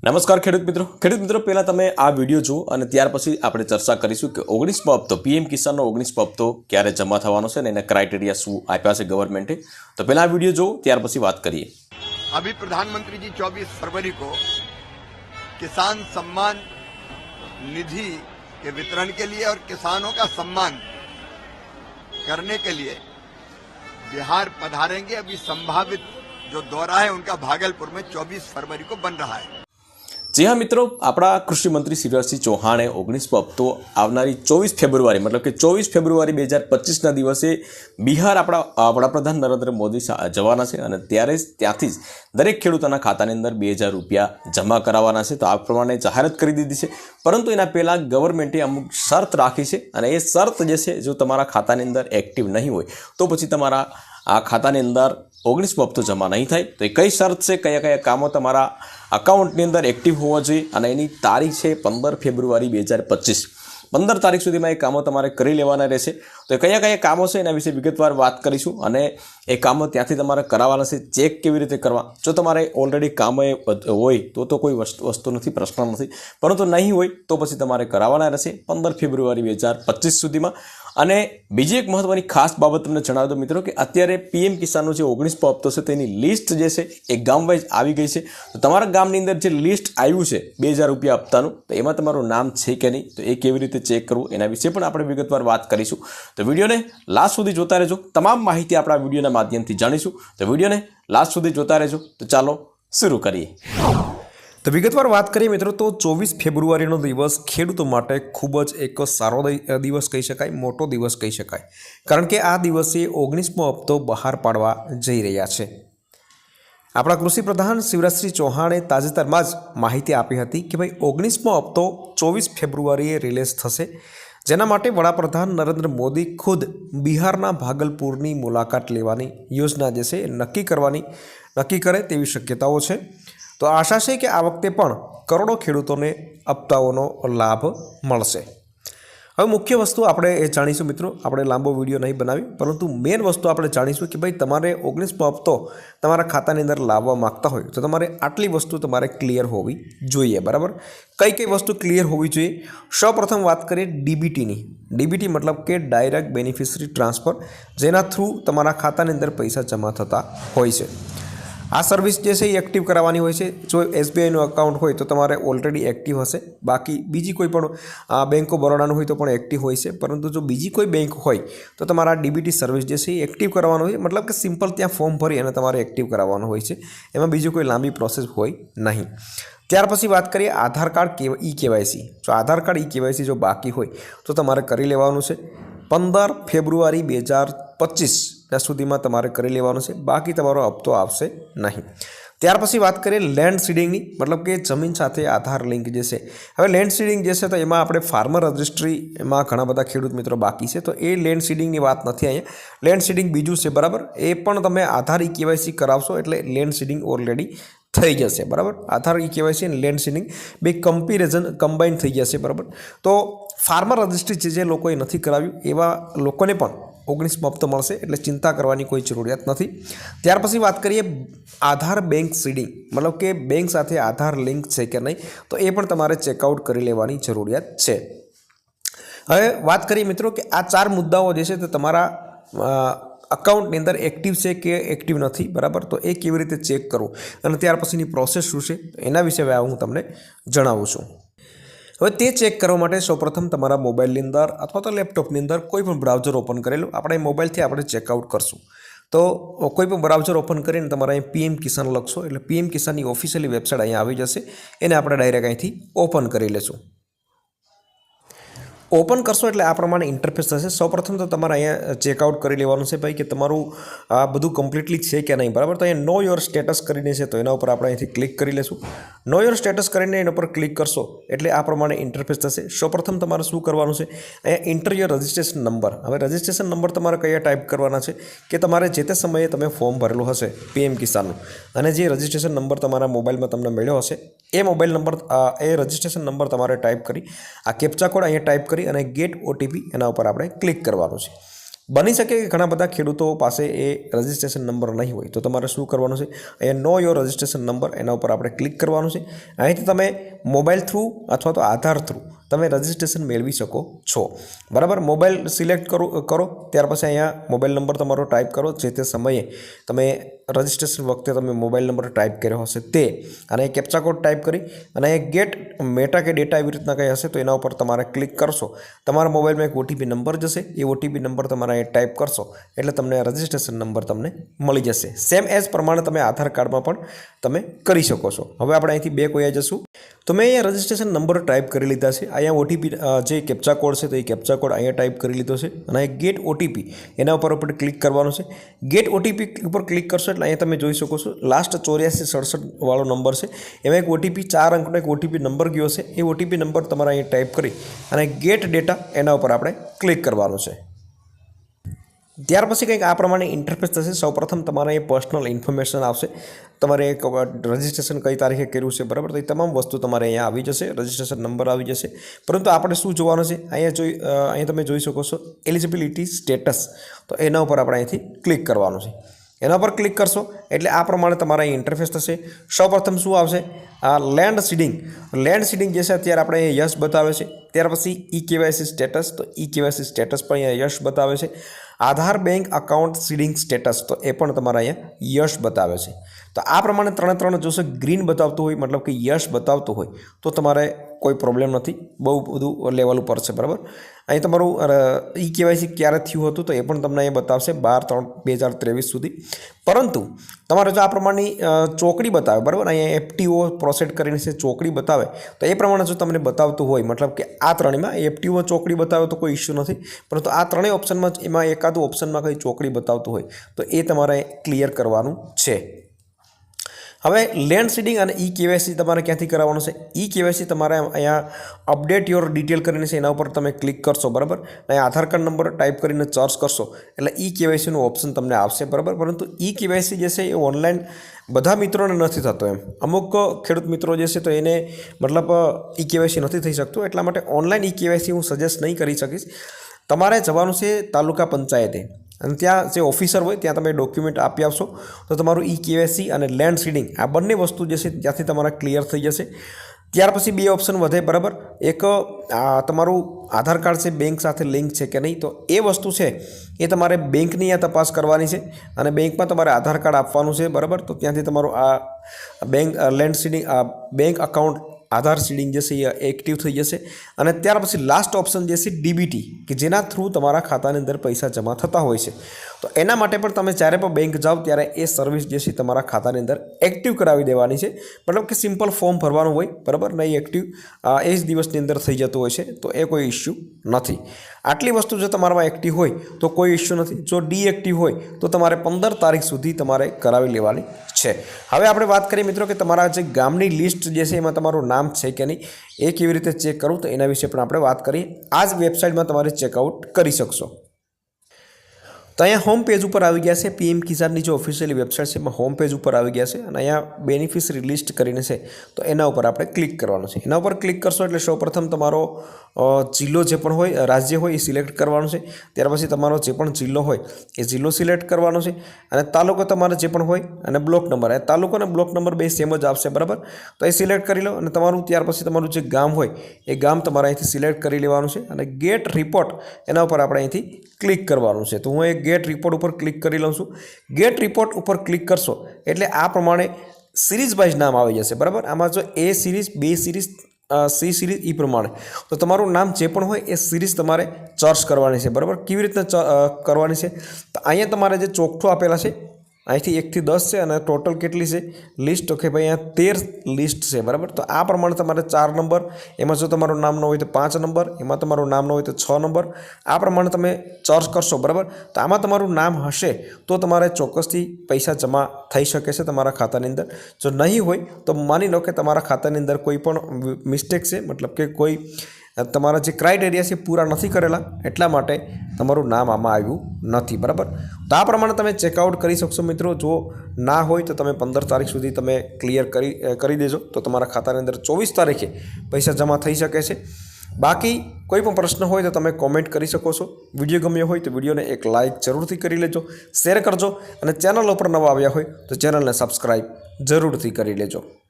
નમસ્કાર ખેડૂત મિત્રો ખેડૂત મિત્રો પહેલાં તમે આ વિડીયો જુઓ અને ત્યાર પછી આપણે ચર્ચા કરીશું કે ઓગણીસમો હપ્તો પીએમ કિસાનનો ઓગણીસમો હપ્તો ક્યારે જમા થવાનો છે અને એના ક્રાઇટેરિયા શું આપ્યા છે ગવર્મેન્ટે તો પહેલાં આ વિડીયો જુઓ ત્યાર પછી વાત કરીએ अभी प्रधानमंत्री जी 24 फरवरी को किसान सम्मान निधि के वितरण के लिए और किसानों का सम्मान करने के लिए बिहार पधारेंगे अभी संभावित जो दौरा है उनका भागलपुर में 24 फरवरी को बन रहा है જી હા, મિત્રો. આપણા કૃષિમંત્રી શિવરાજસિંહ ચૌહાણે ઓગણીસમો હપ્તો આવનારી ચોવીસ ફેબ્રુઆરી, મતલબ કે ચોવીસ ફેબ્રુઆરી બે હજાર પચીસના દિવસે બિહાર આપણા વડાપ્રધાન નરેન્દ્ર મોદી જવાના છે અને ત્યારે જ ત્યાંથી જ દરેક ખેડૂતોના ખાતાની અંદર બે હજાર રૂપિયા જમા કરાવવાના છે. તો આ પ્રમાણે જાહેરાત કરી દીધી છે. પરંતુ એના પહેલાં ગવર્મેન્ટે અમુક શરત રાખી છે અને એ શરત જે છે, જો તમારા ખાતાની અંદર એક્ટિવ નહીં હોય, તો પછી તમારા આ ખાતાની અંદર ઓગણીસમો હપ્તો જમા નહીં થાય. તો એ કઈ શરત છે? કયા કયા કામો તમારા અકાઉન્ટની અંદર એક્ટિવ હોવા જોઈએ? અને એની તારીખ છે પંદર ફેબ્રુઆરી બે હજાર પચીસ. પંદર તારીખ સુધીમાં એ કામો તમારે કરી લેવાના રહેશે. તો કયા કયા કામો છે એના વિશે વિગતવાર વાત કરીશું અને એ કામો ત્યાંથી તમારે કરાવવાના છે. ચેક કેવી રીતે કરવા? જો તમારે ઓલરેડી કામો હોય તો તો કોઈ વસ્તુ વસ્તુ નથી, પ્રશ્ન નથી. પરંતુ નહીં હોય તો પછી તમારે કરાવવાના રહેશે પંદર ફેબ્રુઆરી બે હજાર પચીસ સુધીમાં. અને બીજી એક મહત્વની ખાસ બાબત તમને જણાવી દો મિત્રો કે અત્યારે પીએમ કિસાનનો જે ઓગણીસમો હપ્તો છે તેની લિસ્ટ જે છે એ ગામ વાઇઝ આવી ગઈ છે. તો તમારા ગામની અંદર જે લિસ્ટ આવ્યું છે બે હજાર રૂપિયા હપ્તાનું, તો એમાં તમારું નામ છે કે નહીં, તો એ કેવી રીતે ચેક કરવું એના વિશે પણ આપણે વિગતવાર વાત કરીશું. તો વિડીયોને લાસ્ટ સુધી જોતા રહેજો. તમામ માહિતી આપણા વિડીયોના માધ્યમથી જાણીશું. તો વિડીયોને લાસ્ટ સુધી જોતા રહેજો. તો ચાલો શરૂ કરીએ. તો વિગતવાર વાત કરીએ મિત્રો, તો ચોવીસ ફેબ્રુઆરીનો દિવસ ખેડૂતો માટે ખૂબ જ એક સારો દિવસ કહી શકાય, મોટો દિવસ કહી શકાય. કારણ કે આ દિવસે ઓગણીસમો હપ્તો બહાર પાડવા જઈ રહ્યા છે. આપણા કૃષિ પ્રધાન શિવરાજસિંહ ચૌહાણે તાજેતરમાં જ માહિતી આપી હતી કે ભાઈ, ઓગણીસમો હપ્તો ચોવીસ ફેબ્રુઆરીએ રિલીઝ થશે. જેના માટે વડાપ્રધાન નરેન્દ્ર મોદી ખુદ બિહારના ભાગલપુરની મુલાકાત લેવાની યોજના જે છે એ નક્કી કરવાની, નક્કી કરે તેવી શક્યતાઓ છે. તો આશા છે કે આ વખતે પણ કરોડો ખેડૂતોને હપ્તાઓનો લાભ મળશે. હવે મુખ્ય વસ્તુ આપણે એ જાણીશું મિત્રો, આપણે લાંબો વીડિયો નહીં બનાવી, પરંતુ મેઇન વસ્તુ આપણે જાણીશું કે ભાઈ તમારે ઓગણીસમો હપ્તો તમારા ખાતાની અંદર લાવવા માગતા હોય, તો તમારે આટલી વસ્તુ તમારે ક્લિયર હોવી જોઈએ, બરાબર? કઈ કઈ વસ્તુ ક્લિયર હોવી જોઈએ? સૌપ્રથમ વાત કરીએ ડીબીટીની ડીબીટી મતલબ કે ડાયરેક્ટ બેનિફિશરી ટ્રાન્સફર જેના થ્રુ તમારા ખાતાની અંદર પૈસા જમા થતા હોય છે. આ સર્વિસ જે છે એ એક્ટિવ કરાવવાની હોય છે. જો એસબીઆઈનું અકાઉન્ટ હોય તો તમારે ઓલરેડી એક્ટિવ હશે. બાકી બીજી કોઈ પણ બેંક ઓફ બરોડાનું હોય તો પણ એક્ટિવ હોય છે. પરંતુ જો બીજી કોઈ બેંક હોય તો તમારા ડીબીટી સર્વિસ જે છે એ એક્ટિવ કરવાનું હોય મતલબ કે સિમ્પલ ત્યાં ફોર્મ ભરી અને તમારે એક્ટિવ કરાવવાનું હોય છે. એમાં બીજી કોઈ લાંબી પ્રોસેસ હોય નહીં. ત્યાર પછી વાત કરીએ આધાર કાર્ડ કે ઈ કેવાયસી જો આધાર કાર્ડ ઈ કેવાયસી જો બાકી હોય તો તમારે કરી લેવાનું છે. પંદર ફેબ્રુઆરી બે હજાર પચીસના સુધીમાં તમારે કરી લેવાનું છે. બાકી તમારો હપ્તો આવશે નહીં. ત્યાર પછી વાત કરીએ લેન્ડ સીડિંગની મતલબ કે જમીન સાથે આધાર લિંક જે છે. હવે લેન્ડ સીડિંગ જે છે તો એમાં આપણે ફાર્મર રજિસ્ટ્રી એમાં ઘણા બધા ખેડૂત મિત્રો બાકી છે. તો એ લેન્ડ સીડિંગની વાત નથી અહીંયા. લેન્ડ સીડિંગ બીજું છે, બરાબર? એ પણ તમે આધાર ઈ કેવાયસી કરાવશો એટલે લેન્ડ સીડિંગ ઓલરેડી થઈ જશે, બરાબર? આધાર ઈ કેવાયસી અને લેન્ડ સીડિંગ બે કમ્પેરિઝન કમ્બાઈન થઈ જશે, બરાબર? તો ફાર્મર રજિસ્ટ્રી જે જે લોકોએ નથી કરાવ્યું. એવા લોકોને પણ ઓગણીસમો મફત મળશે, એટલે ચિંતા કરવાની કોઈ જરૂરિયાત નથી. ત્યાર પછી વાત કરીએ આધાર બેંક સીડિંગ મતલબ કે બેંક સાથે આધાર લિંક છે કે નહીં, તો એ પણ તમારે ચેકઆઉટ કરી લેવાની જરૂરિયાત છે. હવે વાત કરીએ મિત્રો કે આ ચાર મુદ્દાઓ જે છે તે તમારા અકાઉન્ટની અંદર એક્ટિવ છે કે એક્ટિવ નથી, બરાબર? તો એ કેવી રીતે ચેક કરવું? અને ત્યાર પછીની પ્રોસેસ શું છે? એના વિશે હું તમને જણાવું છું. હવે તે ચેક કરવા માટે સૌપ્રથમ તમારા મોબાઈલની અંદર અથવા તો લેપટોપની અંદર કોઈ પણ બ્રાઉઝર ઓપન કરેલું, આપણે મોબાઈલથી આપણે ચેકઆઉટ કરશું. તો કોઈ પણ બ્રાઉઝર ઓપન કરીને તમારે અહીં પીએમ કિસાન લખશો, એટલે પીએમ કિસાનની ઓફિશિયલી વેબસાઇટ અહીંયા આવી જશે, એને આપણે ડાયરેક્ટ અહીંથી ઓપન કરી લેશું. ઓપન કરશો એટલે આ પ્રમાણે ઇન્ટરફેસ થશે. સૌપ્રથમ તો તમારે અહીંયા ચેકઆઉટ કરી લેવાનું છે ભાઈ કે તમારું આ બધું કમ્પ્લીટલી છે કે નહીં? બરાબર? તો અહીંયા નો યોર સ્ટેટસ કરીને છે, તો એના ઉપર આપણે અહીંથી ક્લિક કરી લેશું. નો યોર સ્ટેટસ કરીને એના ઉપર ક્લિક કરશો એટલે આ પ્રમાણે ઇન્ટરફેસ થશે. સૌપ્રથમ તમારે શું કરવાનું છે, અહીંયા ઇન્ટર યોર રજિસ્ટ્રેશન નંબર હવે રજિસ્ટ્રેશન નંબર તમારે કયા ટાઈપ કરવાના છે, કે તમારે જે તે સમયે તમે ફોર્મ ભરેલું હશે પીએમ કિસાનનું અને જે રજિસ્ટ્રેશન નંબર તમારા મોબાઈલમાં તમને મળ્યો હશે, એ મોબાઈલ નંબર એ રજિસ્ટ્રેશન નંબર તમારે ટાઈપ કરી, આ કેપ્ચા કોડ અહીંયા ટાઈપ કરી અને ગેટ ઓટીપી એના ઉપર આપણે ક્લિક કરવાનું છે. બની શકે કે ઘણા બધા ખેડૂતો પાસે એ રજિસ્ટ્રેશન નંબર નહીં હોય, તો તમારે શું કરવાનું છે? અહીંયા નો યોર રજિસ્ટ્રેશન નંબર એના ઉપર આપણે ક્લિક કરવાનું છે. અહીંથી તમે મોબાઈલ થ્રુ અથવા તો આધાર થ્રુ તમે રજિસ્ટ્રેશન મેળવી શકો છો. બરાબર? મોબાઈલ સિલેક્ટ કરો કરો. ત્યાર પછી અહીંયા મોબાઈલ નંબર તમારો ટાઈપ કરો. જે તે સમયે તમે રજિસ્ટ્રેશન વખતે તમે મોબાઈલ નંબર ટાઈપ કર્યો હશે તે. અને કેપ્ચા કોડ ટાઈપ કરી અને અહીંયા ગેટ મેટા કે ડેટા એવી રીતના કંઈ હશે તો એના ઉપર તમારે ક્લિક કરશો. તમારા મોબાઈલમાં એક ઓટીપી નંબર જશે. એ ઓટીપી નંબર તમારે અહીંયા ટાઈપ કરશો. એટલે તમને રજિસ્ટ્રેશન નંબર તમને મળી જશે. સેમ એઝ પ્રમાણે તમે આધાર કાર્ડમાં પણ તમે કરી શકો છો. હવે આપણે અહીંથી બે કોઈ જશું. તો મેં અહીંયા રજિસ્ટ્રેશન નંબર ટાઈપ કરી લીધા છે. અહીંયા ઓટીપી જે કેપ્ચા કોડ છે તો એ કેપ્ચા કોડ અહીંયા ટાઈપ કરી લીધો છે. અને અહીંયા ગેટ ઓટીપી એના ઉપર આપણે ક્લિક કરવાનું છે. ગેટ ઓટીપી ઉપર ક્લિક કરશો એટલે અહીંયા તમે જોઈ શકો છો લાસ્ટ ચોર્યાસી સડસઠ વાળો નંબર છે. એમાં એક ઓટીપી ચાર અંકનો એક ઓટીપી નંબર ગયો છે. એ ઓટીપી નંબર તમારે અહીંયા ટાઈપ કરી અને ગેટ ડેટા એના ઉપર આપણે ક્લિક કરવાનો છે. ત્યાર પછી કંઈક આ પ્રમાણે ઇન્ટરફેસ થશે. સૌપ્રથમ તમારે એ પર્સનલ ઇન્ફોર્મેશન આવશે. તમારે રજિસ્ટ્રેશન કઈ તારીખે કર્યું છે, બરાબર? તો એ તમામ વસ્તુ તમારે અહીંયા આવી જશે. રજિસ્ટ્રેશન નંબર આવી જશે. પરંતુ આપણે શું જોવાનું છે? અહીંયા જોઈ અહીંયા તમે જોઈ શકો છો એલિજિબિલિટી સ્ટેટસ તો એના ઉપર આપણે અહીંથી ક્લિક કરવાનું છે. એના પર ક્લિક કરશો એટલે આ પ્રમાણે તમારા ઇન્ટરફેસ થશે. સૌપ્રથમ શું આવશે? આ લેન્ડ સીડિંગ લેન્ડ સીડિંગ જે છે અત્યારે આપણે અહીંયા યશ બતાવે છે. ત્યાર પછી ઈ કેવાયસી સ્ટેટસ તો ઈ કેવાયસી સ્ટેટસ પણ અહીંયા યશ બતાવે છે. Aadhaar bank account seeding status તો એ પણ તમારા અહીંયા યશ બતાવે છે. તો આ પ્રમાણે ત્રણે ત્રણ જોશે ગ્રીન બતાવતું હોય, મતલબ કે યશ બતાવતું હોય, તો તમારે કોઈ પ્રોબ્લેમ નથી. બહુ બધું લેવલ ઉપર છે, બરાબર? અહીં તમારું ઈ કેવાયસી ક્યારે થયું હતું તો એ પણ તમને અહીંયા બતાવશે બાર ત્રણ બે હજાર ત્રેવીસ સુધી. પરંતુ તમારે જો આ પ્રમાણની ચોકડી બતાવે, બરાબર? અહીંયા એફટીઓ પ્રોસેડ કરીને છે, ચોકડી બતાવે, તો એ પ્રમાણે જો તમને બતાવતું હોય, મતલબ કે આ ત્રણેયમાં એફટીઓમાં ચોકડી બતાવે તો કોઈ ઇશ્યુ નથી, પરંતુ આ ત્રણેય ઓપ્શનમાં એમાં એકાદું ઓપ્શનમાં કંઈ ચોકડી બતાવતું હોય, તો એ તમારે ક્લિયર કરવાનું છે. હવે લેન્ડ સીડિંગ અને ઈ કેવાયસી તમારે ક્યાંથી કરાવવાનું છે? ઈ કેવાયસી તમારે અહીંયા અપડેટ યોર ડિટેલ કરીને છે, એના ઉપર તમે ક્લિક કરશો, બરાબર? અહીંયા આધાર કાર્ડ નંબર ટાઈપ કરીને સર્ચ કરશો, એટલે ઈ કેવાયસીનું ઓપ્શન તમને આવશે બરાબર? પરંતુ ઈ કેવાયસી જે છે, એ ઓનલાઈન બધા મિત્રોને નથી થતો એમ. અમુક ખેડૂત મિત્રો જે છે, તો એને મતલબ ઈ કેવાયસી નથી થઈ શકતું, એટલા માટે ઓનલાઈન ઈ કેવાયસી હું સજેસ્ટ નહીં કરી શકીશ. તમારે જવાનું છે તાલુકા પંચાયતે. અને ત્યાં જે ઓફિસર હોય ત્યાં તમે ડોક્યુમેન્ટ આપી આવશો તો તમારું ઈ કેવાયસી અને લેન્ડ સીડિંગ આ બંને વસ્તુ જે છે ત્યાંથી તમારા ક્લિયર થઈ જશે. ત્યાર પછી બે ઓપ્શન વધે, બરાબર? એક તમારું આધાર કાર્ડ છે બેંક સાથે લિંક છે કે નહીં? તો એ વસ્તુ છે એ તમારે બેંકની આ તપાસ કરવાની છે અને બેંકમાં તમારે આધાર કાર્ડ આપવાનું છે, બરાબર? તો ત્યાંથી તમારું આ bank land seeding bank account Aadhaar seeding જે છે એ એક્ટિવ થઈ જશે. અને ત્યાર પછી લાસ્ટ ઓપ્શન જે છે ડીબીટી કે જેના થ્રુ તમારા ખાતાની અંદર પૈસા જમા થતા હોય છે. તો એના માટે પણ તમે જ્યારે પણ બેંક જાઓ ત્યારે એ સર્વિસ જે છે તમારા ખાતાની અંદર એક્ટિવ કરાવી દેવાની છે. મતલબ કે સિમ્પલ ફોર્મ ભરવાનું હોય, બરાબર? નહીં એક્ટિવ એ જ દિવસની અંદર થઈ જતું હોય છે, તો એ કોઈ ઇસ્યુ નથી. આટલી વસ્તુ જો તમારામાં એક્ટિવ હોય, તો કોઈ ઇસ્યુ નથી. જો ડીએક્ટિવ હોય, તો તમારે પંદર તારીખ સુધી તમારે કરાવી લેવાની છે. હવે આપણે વાત કરીએ મિત્રો કે તમારા જે ગામની લિસ્ટ જે છે એમાં તમારું નામ છે કે નહીં, એ કેવી રીતે ચેક કરવું તો એના વિશે પણ આપણે વાત કરીએ. આ જ વેબસાઇટમાં તમારે ચેકઆઉટ કરી શકશો. તો અહીંયા હોમ પેજ ઉપર આવી ગયા છે. પીએમ કિસાનની જે ઓફિશિયલી વેબસાઇટ છે, એમાં હોમ પેજ ઉપર આવી ગયા છે અને અહીંયા બેનિફિશરી લિસ્ટ કરીને છે. તો એના ઉપર આપણે ક્લિક કરવાનું છે. એના ઉપર ક્લિક કરશો એટલે સૌપ્રથમ તમારો જિલ્લો જે પણ હોય, રાજ્ય હોય, એ સિલેક્ટ કરવાનો છે. ત્યાર પછી તમારો જે પણ જિલ્લો હોય, એ જિલ્લો સિલેક્ટ કરવાનો છે. અને તાલુકો તમારે જે પણ હોય અને બ્લોક નંબર એ તાલુકો અને બ્લોક નંબર બે સેમ જ આવશે, બરાબર? તો એ સિલેક્ટ કરી લો અને તમારું, ત્યાર પછી તમારું જે ગામ હોય, એ ગામ તમારે અહીંથી સિલેક્ટ કરી લેવાનું છે. અને ગેટ રિપોર્ટ એના ઉપર આપણે અહીંથી ક્લિક કરવાનું છે. તો હું એ ગેટ રિપોર્ટ ઉપર ક્લિક કરી લઉં છું. ગેટ રિપોર્ટ ઉપર ક્લિક કરશો એટલે આ પ્રમાણે સિરીઝ વાઇઝ નામ આવી જશે, બરાબર? આમાં જો A series B series C series એ પ્રમાણે. તો તમારું નામ જે પણ હોય એ સિરીઝ તમારે ચર્ચ કરવાની છે, બરાબર? કેવી રીતના કરવાની છે? તો અહીંયા તમારે જે ચોખ્ઠું આપેલા છે અહીંથી એકથી દસ છે અને ટોટલ કેટલી છે? લિસ્ટ, ઓકે, ભાઈ, અહીંયા તેર લિસ્ટ છે, બરાબર? તો આ પ્રમાણે તમારે ચાર નંબર, એમાં જો તમારું નામ ન હોય તો પાંચ નંબર, એમાં તમારું નામ ન હોય તો છ નંબર, આ પ્રમાણે તમે ચર્ચ કરશો, બરાબર? તો આમાં તમારું નામ હશે તો તમારે ચોક્કસથી પૈસા જમા થઈ શકે છે તમારા ખાતાની અંદર. જો નહીં હોય તો માની લો કે તમારા ખાતાની અંદર કોઈ પણ મિસ્ટેક છે, મતલબ કે કોઈ તમારા જે ક્રાઇટેરિયા છે પૂરા નથી કરેલા, એટલા માટે તમારું નામ આમાં આવ્યું નથી, બરાબર? તો આ પ્રમાણે તમે ચેકઆઉટ કરી શકશો મિત્રો. જો ના હોય તો તમે પંદર તારીખ સુધી તમે ક્લિયર કરી કરી દેજો. તો તમારા ખાતાની અંદર ચોવીસ તારીખે પૈસા જમા થઈ શકે છે. બાકી કોઈ પણ પ્રશ્ન હોય તો તમે કોમેન્ટ કરી શકો છો. વીડિયો ગમ્યો હોય તો વિડીયોને એક લાઇક જરૂરથી કરી લેજો શેર કરજો અને ચેનલ ઉપર નવા આવ્યા હોય તો ચેનલને સબસ્ક્રાઈબ જરૂરથી કરી લેજો.